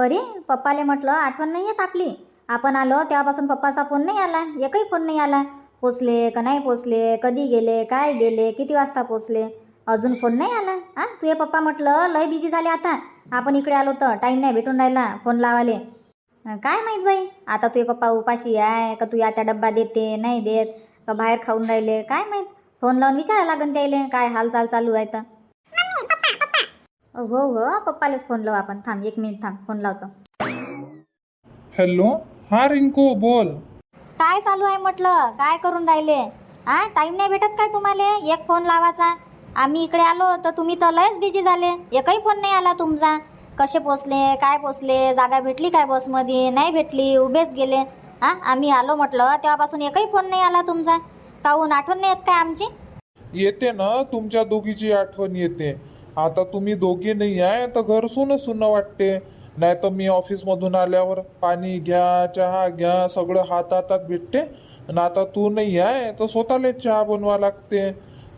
परी पप्पाले म्हटलं आठवण नाही येत आपली. आपण आलो तेव्हापासून पप्पाचा फोन नाही आला एकही फोन नाही आला. पोचले का नाही पोचले कधी गेले काय गेले किती वाजता पोचले? अजून फोन नाही आला. हा तुझे पप्पा म्हटलं लय बिझी झाले आता. आपण इकडे आलो तर टाईम नाही भेटून राहिला फोन लावाले. काय माहीत बाई आता तुझे पप्पा उपाशी आहे का तू आता डब्बा देते नाही देत का बाहेर खाऊन राहिले काय माहीत? फोन लावून विचारायला लागन त्याले काय हालचाल चालू आहे तर. हो हो. पप्पालाच फोन लावू आपण. थांब एक मिनिट थांब. फोन लावतो. हॅलो हा रिंकू बोल. काय चालू आहे म्हटलं? काय करून राहिले? हा टाइम नाही भेटत काय तुम्हाला? एक फोन लावायचा. आम्ही इकडे आलो तर तुम्ही तर लयच बिझी झाले. एकही फोन नाही आला तुमचा. कसे पोचले? काय पोचले? जागा भेटली काय बसमध्ये? नाही भेटली. उभेच गेले. हा आम्ही आलो म्हटलं तेव्हापासून एकही फोन नाही आला तुमचा. काहून आठवण नाही येत काय आमची? येते ना. तुमच्या दोघीची आठवण येते. आता तुम्ही दोघी नाही आहे तर घर सुन सुन वाटते. नाही तर मी ऑफिसमधून आल्यावर पाणी घ्या चहा घ्या सगळं हात हातात भेटते. आणि आता तू नाही आहे तर स्वतःला चहा बनवा लागते.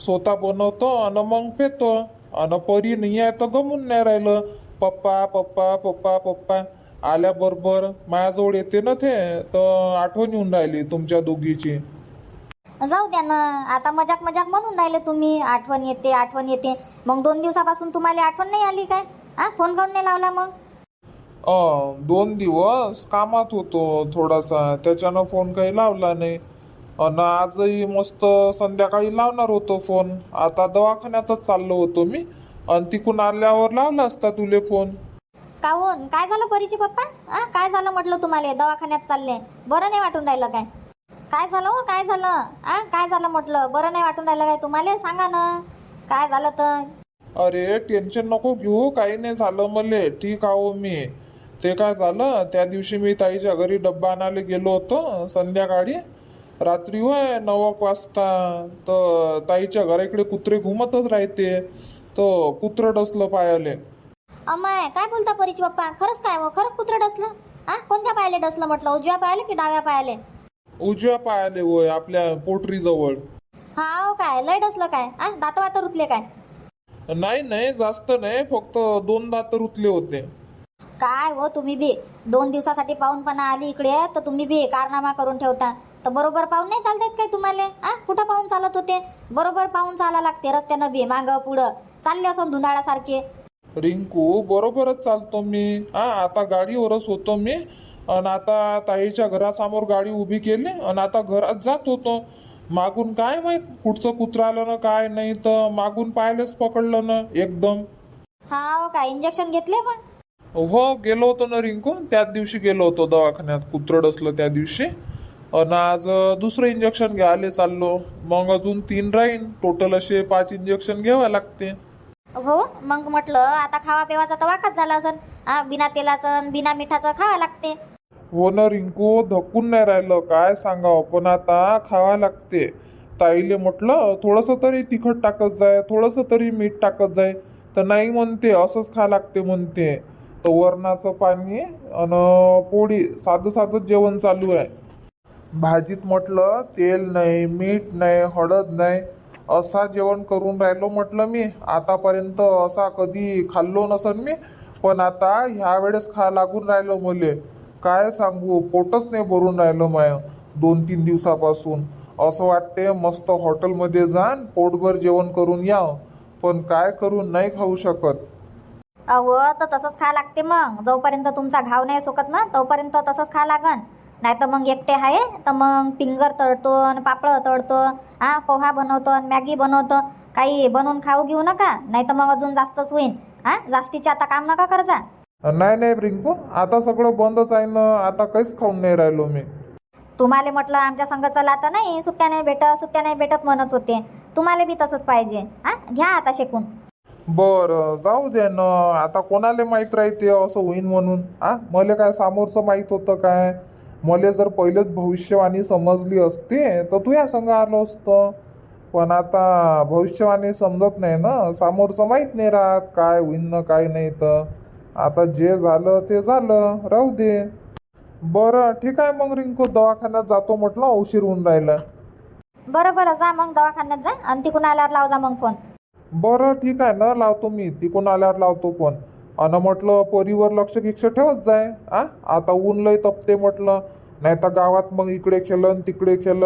स्वतः बनवतो आणि मग पेतो. आणि परी नाही आहे तर गमून नाही राहिलं. पप्पा पप्पा पप्पा पप्पा. आल्याबरोबर माझ्याजवळ येते ना ते तर आठवण येऊन राहिली तुमच्या दोघीची. जाऊ द्या ना आता मजाक मजाक म्हणून राहिले तुम्ही. आठवण येते आठवण येते. मग दोन दिवसापासून तुम्हाला आठवण नाही आली काय? हा फोन काऊन नाही लावला मग? अ दोन दिवस कामात होतो थोडासा. त्याच्यानं फोन काही लावला नाही. अन आजही मस्त संध्याकाळी लावणार होतो फोन. आता दवाखान्यातच चाललो होतो मी. आणि तिकून आल्यावर लावला असता तुले फोन. काहून काय झालं परीचे पप्पा? काय झालं म्हटलं तुम्हाला? दवाखान्यात चालले. बरं नाही वाटून राहिलं काय? काय झालं हो काय झालं? आ? काय झालं म्हटलं? बरं नाही वाटून राहिलं काय? तुम्हाला सांगा ना. काय झालं तर? अरे टेन्शन नको घेऊ. काही नाही झालं मले. ठीक आहो मी. ते काय झालं? त्या दिवशी मी ताईच्या घरी डब्बा आणायला गेलो होतो संध्याकाळी. रात्री होय नऊ एक वाजता. तर ताईच्या घराकडे कुत्रे घुमतच राहते. तर कुत्रं डसलं पायाले. अमाय काय बोलता परीचे पप्पा? खरंच काय हो? खरंच कुत्रं डसलं? आ? कोणत्या पायाले डसलं म्हटलं? उजव्या पायाले की डाव्या पायाले? उजव्या पायाले होय आपल्या पोटरीजवळ. हा हो काय लय डसलं काय? आ दात वात रुतले काय? नाही नाही जास्त नाही फक्त दोन दात रुतले होते. काय हो तुम्ही बी? दोन दिवसासाठी पाहूनपणा आली इकडे तर तुम्ही बी कारनामा करून ठेवता. तर बरोबर पाहून नाही चालतात काय तुम्हाला? आ कुठं पाहून चालत होते? बरोबर पाहून चाला लागते रस्त्यानं बी मागं पुढं. चालले असं धुंदाळासारखे. रिंकू बरोबरच चालतो मी. हा आता गाडीवरच होतो मी. आणि आता ताईच्या घरासमोर गाडी उभी केली आणि आता घरात जात होतो. मागून काय माहीत पुढचं कुत्र आलं ना काय नाही तर मागून पायलेच पकडलं ना एकदम. हा काय इंजेक्शन घेतले मग हो गेलो होतो ना रिंकू त्याच दिवशी गेलो होतो दवाखान्यात. कुत्रं डसलं त्या दिवशी. आणि आज दुसरं इंजेक्शन घ्यायला चाललो. मग अजून तीन राहीन. टोटल असे पाच इंजेक्शन घ्यावे लागते. हो मग म्हटलं आता खावा पिवाचा तर वाकाच झाला असन. बिना तेलाचं बिना मिठाचं खावा लागते. हो ना रिंकू धकून नाही राहिलं. काय सांगावं? पण आता खावा लागते. ताईले म्हटलं थोडंसं तरी तिखट टाकत जाय थोडंसं तरी मीठ टाकत जाय. तर नाही म्हणते असंच खा लागते म्हणते. तर वरणाचं पाणी आणि पोळी साधं साधं जेवण चालू आहे. भाजीत म्हटलं तेल नाही मीठ नाही हळद नाही. असा जेवण करून राहिलो म्हटलं मी. आतापर्यंत असा कधी खाल्लो नसन मी. पण आता ह्या वेळेस खा लागून राहिलो मले. काय सांगू? पोटच नाही भरून राहिलं माय दोन तीन दिवसापासून. असं वाटते मस्त हॉटेलमध्ये जाण पोटभर जेवण करून याव पण काय करून नाही खाऊ शकत. अहो तर तसंच खा लागते मग. जोपर्यंत तुमचा घाव नाही सुकत ना तोपर्यंत तसंच खा लागन. नाही तर मग एकटे आहे तर मग फिंगर तळतो आणि पापड तळतो. हा पोहा बनवतो आणि मॅगी बनवतो. काही बनवून खाऊ घेऊ नका. नाही तर मग अजून जास्तच होईन. हा जास्तीचे आता काम नका करजा नाही नाही रिंकू. आता सगळं बंदच आहे ना. आता काहीच खाऊन नाही राहिलो मी. तुम्हाला म्हटलं आमच्या संग चला तर नाही. सुट्ट्या नाही भेटत सुट्ट्या नाही भेटत म्हणत होते. तुम्हाला बी तसंच पाहिजे. हा? घ्या आता शिकून. बरं जाऊ दे ना. आता कोणाला माहीत राहते असं होईन म्हणून? आ मला काय समोरचं माहीत होतं काय? मला जर पहिलेच भविष्यवाणी समजली असते तर तू या संग आलो असतं. पण आता भविष्यवाणी समजत नाही ना. समोरचं माहीत नाही राहत काय होईन ना काय नाही तर. आता जे झालं ते झालं राहू दे. बरं ठीक आहे मग रिंकू दवाखान्यात जातो म्हटलं उशीर होऊन राहिला. बरं बरं जा मग दवाखान्यात जा आणि तिकून आल्यावर लाव जा मग फोन. बरं ठीक आहे ना लावतो मी. तिकून आल्यावर लावतो फोन. अन म्हटलं परीवर लक्ष गिक्ष ठेवत जाय आ? आता ऊन लय तपते म्हटलं. नाही तर गावात मग इकडे खेळन तिकडे खेळन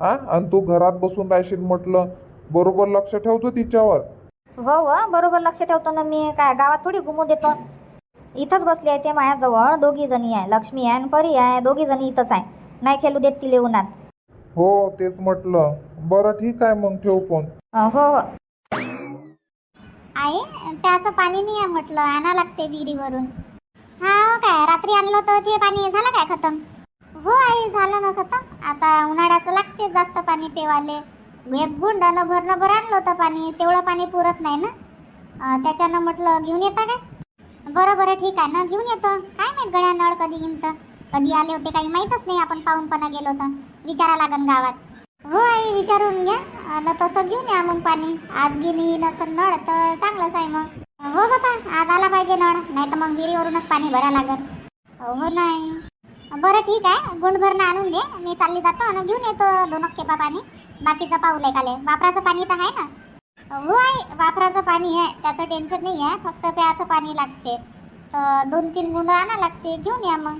आ? आणि तू घरात बसून राहशील म्हटलं. बरोबर लक्ष ठेवतो तिच्यावर. हो हो बरोबर लक्ष ठेवतो ना मी. काय गावात थोडी घुमू देतो. इथंच बसली आहे ते माझ्याजवळ. दोघी जणी आहे. लक्ष्मी आहे आणि परी आहे. दोघी जणी इथंच आहे. नाही खेळू देत तिले उन्हात हो तेच म्हटलं. बरं ठीक आहे मग. ठेव फोन. अं, हो हो. आई त्याचं पाणी नाही आहे म्हटलं. आणा लागते विहिरीवरून. हा काय? रात्री आणलं तर ते पाणी. झालं काय खतम? हो आई झालं ना खतम. आता उन्हाळ्याचं लागते जास्त पाणी पेवाले. एक गुंडानं भरणं भर आणलं होतं पाणी. तेवढं पाणी पुरत नाही ना? अं, त्याच्यानं म्हटलं घेऊन येता काय? बरं बरं ठीक आहे. ना घेऊन येतो. काय माहीत गड्या नळ कधी येईन तर कधी आले होते काही माहीतच नाही. आपण पाहूनपणा गेलो तर विचारा लागन गावात. हो आई विचारून घ्या. आणि तसं घेऊन या मग पाणी. आज गेली नसं नळ तर चांगलंच आहे मग. हो बाबा आज आला पाहिजे नळ. नाही तर मग विहिरीवरूनच पाणी भरा लागेल हो नाही. बरं ठीक आहे. गुंड भरणं आणून दे. मी चालली जातो आणि घेऊन येतो दोन केपा पाणी बाकीचं पाऊल आहे काले. वापराचं पाणी तर आहे ना. होय वापराचं पाणी आहे त्याचं टेन्शन नाही आहे फक्त प्याचं पाणी लागते. तर दोन तीन गुंड आणा लागते घेऊन या मग.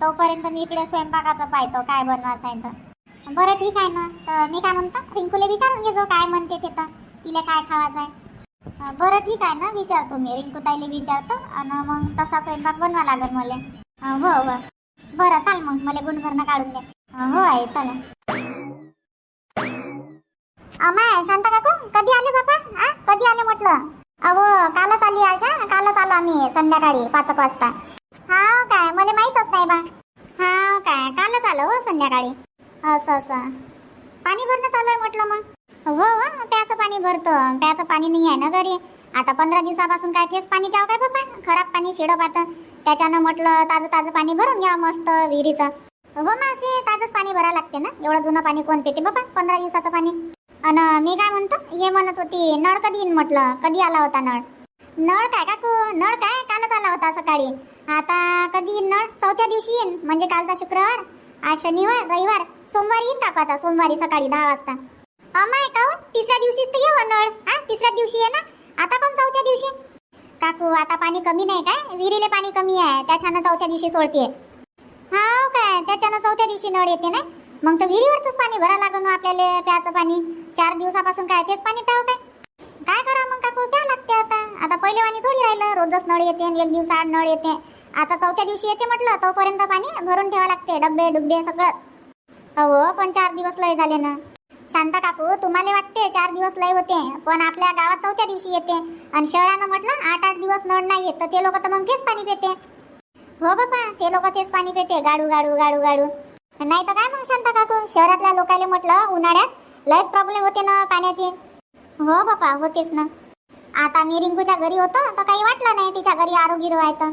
तोपर्यंत मी इकडे स्वयंपाकाचं पाहतो काय बनवायचं आहे तर. बरं ठीक आहे ना तर मी काय म्हणतो रिंकूला विचारून घेजो काय म्हणते ते तर. तिला काय खावायचं आहे बरं ठीक आहे ना विचारतो मी. रिंकू ताईला विचारतो आणि मग तसा स्वयंपाक बनवा लागेल मला. हो हो. बरं चाल मग मला गुंडभरणं काढून दे. हो आहे चला. अमाय शांता काकू? कधी आले बाबा? हा कधी आले म्हटलं? अहो कालच आली आशा कालच आलो आम्ही संध्याकाळी पाच एक वाजता. हा काय? मला माहीतच नाही बा. हा काय? कालच आलो हो संध्याकाळी. असं असं. पाणी भरणं चालू आहे म्हटलं मग. हो हो प्याचं पाणी भरतो. प्याचं पाणी नाही आहे ना घरी. आता पंधरा दिवसापासून काय तेच पाणी प्याव काय बाबा? खराब पाणी शिडं पातं. त्याच्यानं म्हटलं ताजं ताजं पाणी भरून घ्या मस्त विहिरीचं. हो मावशी ताजंच पाणी भरायला लागते ना? एवढं जुनं पाणी कोण पिते बाबा? पंधरा दिवसाचं पाणी. अन मी काय म्हणतो? हे म्हणत होती नळ कधी येईन म्हटलं? कधी आला होता नळ? नळ काय काकू? नळ काय? कालच आला होता सकाळी. आता कधी येईन नळ? चौथ्या दिवशी येईन म्हणजे कालचा शुक्रवार आज शनिवार रविवार सोमवारी येईन काकू आता सोमवारी सकाळी दहा वाजता. अमाय काहून तिसऱ्या दिवशीच तर येऊ नळ हा? तिसऱ्या दिवशी ये ना? आता कोण चौथ्या दिवशी? काकू आता पाणी कमी नाही काय? विहिरीले पाणी कमी आहे त्याच्यानं चौथ्या दिवशी सोडते हा काय? त्याच्यानं चौथ्या दिवशी नळ येते ना? मग तर विहिरीवरच पाणी भरा लागन हो आपल्याला प्याचं पाणी. चार दिवसापासून काय तेच पाणी टाव काय काय करा मग काकू? प्या लागते आता. आता पहिले वाणी थोडी राहिलं. रोजच नळ येते आणि एक दिवस आड नळ येते. आता चौथ्या दिवशी येते म्हटलं तोपर्यंत पाणी भरून ठेवा लागते. डब्बे डुब्बे सगळं. अहो पण चार दिवस लय झाले ना. शांता काकू तुम्हाला वाटते चार दिवस लय होते पण आपल्या गावात चौथ्या दिवशी येते. आणि शहरानं म्हटलं आठ आठ दिवस नळ नाही येत तर ते लोक तर मग तेच पाणी पिते. हो बाबा ते लोक तेच पाणी पिते. गाडू गाडू गाडू गाडू. नाही तर काय मग शांता काकू? शहरातल्या लोकांना म्हटलं उन्हाळ्यात लयच प्रॉब्लेम होते ना पाण्याचे. हो बापा होतेच ना. आता मी रिंकूच्या घरी होतो तर काही वाटलं नाही तिच्या घरी आरोग्य आहे तर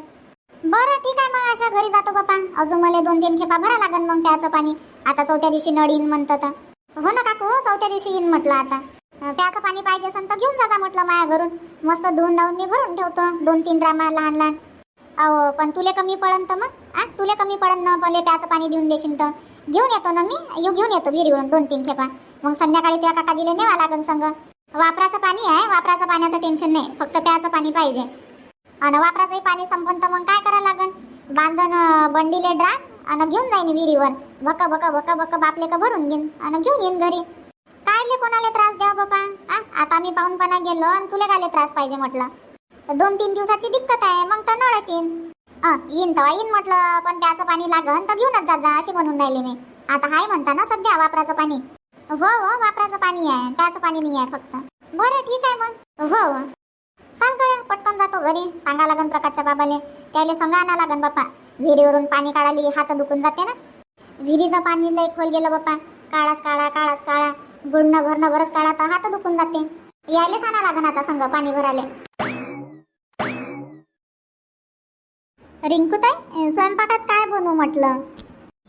बरं ठीक आहे मग अशा घरी जातो बापा. अजून मला दोन तीन खेपा भरा लागन मग प्याचं पाणी. आता चौथ्या दिवशी नळ येईन म्हणतं तर हो ना काकू चौथ्या दिवशी येईन म्हटलं आता. प्याचं पाणी पाहिजे असेल तर घेऊन जाता म्हटलं माझ्या घरून. मस्त धुवून धावून मी भरून ठेवतो. दोन तीन ड्रामा लहान लहान. अहो पण तुले कमी पडन तर मग आ? तुले कमी पडन ना पहिले प्याचं पाणी देऊन देशील तर. घेऊन येतो ना मी? येऊ घेऊन येतो विहिरीवरून दोन तीन खेपा. मग संध्याकाळी तुझ्या काका दिले नेवा लागन संग. वापराचं पाणी आहे वापराचं पाण्याचं टेन्शन नाही फक्त प्याचं पाणी पाहिजे. आणि वापराचंही पाणी संपन तर मग काय करावं लागन? बांधन बंडीले ड्रा आणि घेऊन जाईन विहिरीवर. बक बक बक बक बापले का भरून घेईन आणि घेऊन येईन घरी. कायले कोणाला त्रास द्या बाबा आ आता मी पाहूनपणा गेलो आणि तुला कायले त्रास पाहिजे म्हटलं? दोन तीन दिवसाची दिक्कत आहे मग तर नळशीन येईन अं, येईन येईन म्हटलं पण प्याचं पाणी लागन तर घेऊनच जात जा अशी म्हणून राहिले मी. आता हाय म्हणता ना सध्या वापराचं पाणी? हो हो वापराचं पाणी आहे. प्याचं पाणी नाही आहे फक्त. बरं ठीक आहे मग. हो हो. सांगतो पटकन जातो घरी. सांगा लागन प्रकाशच्या बाबाले. त्याले सांगा आणा लागन बाप्पा. विहिरीवरून पाणी काढाली हात दुखून जाते ना. विहिरीचं पाणी लय खोल गेलं बाप्पा. काळाच काळा काळाच काळा. गुडणं भरणं भरच काळा तर हात दुखून जाते. यायला सांगा लागन आता संग पाणी भराले रिंकूताई स्वयंपाकात काय बनवू म्हटलं?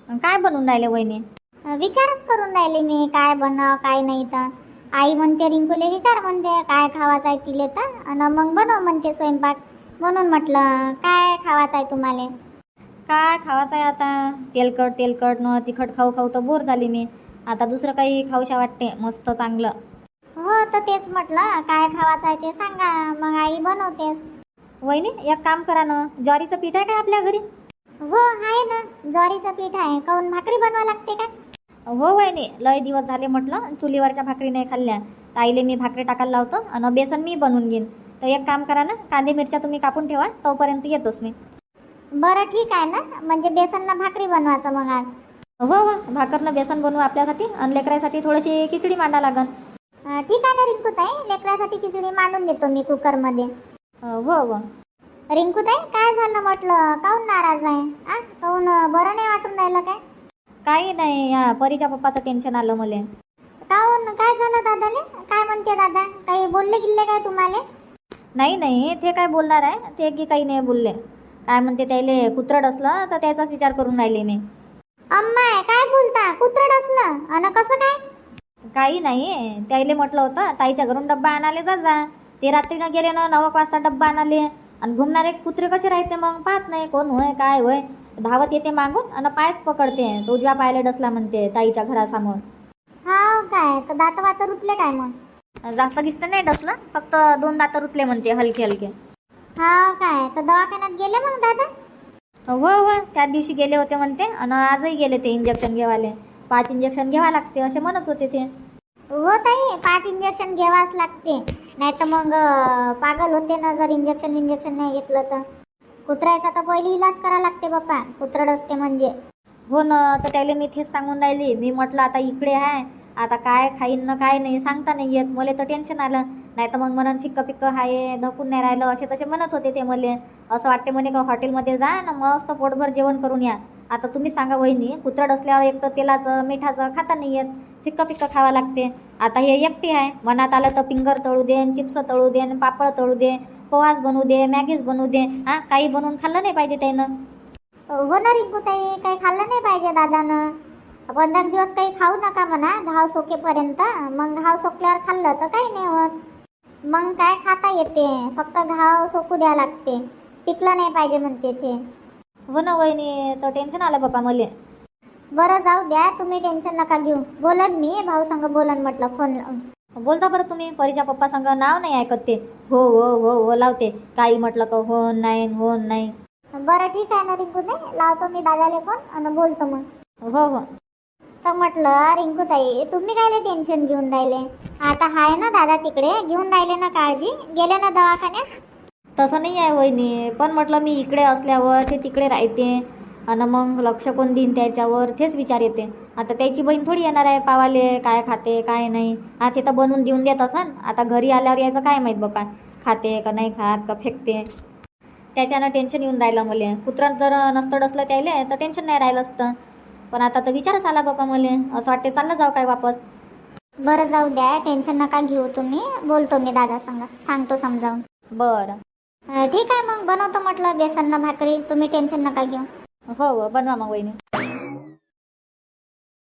काय बनवून राहिले वहिनी? विचारच करून राहिले मी काय बनव काय नाही तर. आई म्हणते रिंकूले विचार म्हणते काय खावाचं आहे तिले तर. आणि मग बनव म्हणते स्वयंपाक. म्हणून म्हटलं काय खावाचं आहे तुम्हाला? काय खावाचं आहे आता? तेलकट तेलकट न तिखट खाऊ खाऊ तर बोर झाली मी. आता दुसरं काही खाऊशा वाटते मस्त चांगलं. हो तर तेच म्हटलं काय खावाचं आहे ते सांगा मग आई बनवतेस वहिनी एक काम करा ना ज्वारीचं पीठ आहे काय आपल्या घरी? हो आहे ना ज्वारीचं पीठ आहे. काऊन भाकरी बनवा लागते का? हो वहिनी लय दिवस झाले म्हटलं चुलीवरच्या भाकरी नाही खाल्ल्या. ताईले मी भाकरी टाकायला लावतो आणि बेसन मी बनवून घेईन. तर एक काम करा ना कांदे मिरच्या तुम्ही कापून ठेवा तोपर्यंत येतोच मी. बरं ठीक आहे ना म्हणजे बेसनला भाकरी बनवायचं मग आज. हो हो भाकरनं बेसन बनवू आपल्यासाठी आणि लेकरासाठी थोडीशी खिचडी मांडा लागन. अं, ठीक आहे ना रिंकूताई लेकरासाठी खिचडी मांडून देतो मी कुकरमध्ये. हो हो. रिंकूताई काय झालं म्हटलं? काऊन नाराज आहे? आ काऊन अं, बरं नाही वाटून राहिलं काय? काही नाही या परीच्या पप्पाचं टेन्शन आलं मला. काऊन काय झालं दादाले? काय म्हणते दादा? काही बोलले गिल्ले काय तुम्हाला? नाही नाही ते काय बोलणार आहे? ते की काही नाही बोलले. काय म्हणते त्याले कुत्रड असलं तर त्याचाच विचार करून राहिले मी. अम्माय काय बोलता? कुत्रड असलं अन कसं काय? काही नाही त्याले म्हटलं होतं ताईच्या घरून डब्बा आणाले जा जा. ते रात्रीनं गेले ना नऊ वाजता डब्बा आणाले. आणि घुमणारे कुत्रे कसे राहते मग? पाहत नाही कोण होय काय होय. धावत येते मागून आणि पायच पकडते. तो उजव्या पायाला डसला म्हणते ताईच्या घरासमोर. हा काय? तर दात वात रुतले काय मग? जास्त दिसतं नाही डसलं फक्त दोन दात रुतले म्हणते हलके हलके. हा काय? तर दवाखान्यात गेले मग दादा? हो हो. त्याच दिवशी गेले होते म्हणते आणि आजही गेले ते इंजेक्शन घेवाले. पाच इंजेक्शन घ्यावा लागते असे म्हणत होते ते. हो ताई पाच इंजेक्शन घ्यावाच लागते. नाही तर मग अं, पागल होते ना जर इंजेक्शन विंजेक्शन नाही घेतलं तर. कुत्र्याचा तर पहिले इलाज करा लागते बाप्पा. कुत्रड असते म्हणजे. हो ना तर त्याला मी तेच सांगून राहिली. मी म्हटलं आता इकडे आहे आता काय खाईन ना काय नाही सांगता नाही येत. मला तर टेन्शन आलं. नाही तर मग म्हणून फिक्क फिक्क हाय धकून नाही राहिलं. असे तसे म्हणत होते ते मले. असं वाटते म्हणे का हॉटेलमध्ये जा ना मस्त पोटभर जेवण करून या. आता तुम्ही सांगा वहिनी कुत्रड असल्यावर एक तर तेलाचं मिठाचं खाता नाही येत. फिक्क फिक्क खावं लागते. आता हे एकटी आहे मनात आलं तर फिंगर तळू दे चिप्स तळू दे पापड तळू दे. पोहाच बनवू दे मॅगीच बनवू दे हा? काही बनवून खाल्लं नाही पाहिजे त्यानं? हो ना रिंकू ताई काही खाल्लं नाही पाहिजे दादानं. पंधरा दिवस काही खाऊ नका म्हणा घाव सोकेपर्यंत. मग घाव सोकल्यावर खाल्लं तर काही नाही होत. मग काय खाता येते? फक्त घाव सोकू द्या लागते. पिकलं नाही पाहिजे म्हणते ते. हो ना वहिनी तर टेन्शन आलं बापा मले. बरं जाऊ द्या. तुम्ही टेन्शन नका घेऊ. बोलन मी भाऊ संग बोलन म्हटलं फोन बोलता बरं तुम्ही परीच्या पप्पा संग नाव नाही ऐकत ते. हो हो हो हो लावते. काही म्हटलं का हो नाही हो नाही. बरं ठीक आहे ना रिंकू ताई. लावतो मी दादाला फोन आणि बोलतो मग. हो हो. तर म्हटलं रिंकू ताई तुम्ही काय टेन्शन घेऊन राहिले? आता हाय ना दादा तिकडे घेऊन राहिले ना काळजी? गेले ना दवाखान्यात? तसं नाही आहे वहिनी. पण म्हटलं मी इकडे असल्यावर ते तिकडे राहते. आणि मग लक्ष कोण देईन त्याच्यावर? तेच विचार येते. आता त्याची बहीण थोडी येणार आहे पावाले काय खाते काय नाही. हा ते तर बनवून देऊन देत असन. आता घरी आल्यावर यायचं काय माहीत बापा खाते का नाही खात का फेकते? त्याच्यानं टेन्शन येऊन राहिलं मला. कुत्रात जर नसतं डसलं त्याले तर टेन्शन नाही राहिलं असतं. पण आता तर विचारच आला बापा मला. असं वाटते चाललं जाऊ काय वापस? बरं जाऊ द्या. टेन्शन नका घेऊ तुम्ही. बोलतो मी दादा संग. सांगतो समजावून. बरं. ठीक आहे मग. बनवतो म्हटलं बेसन भाकरी. तुम्ही टेन्शन नका घेऊ. हो हो बनवा मग वहिनी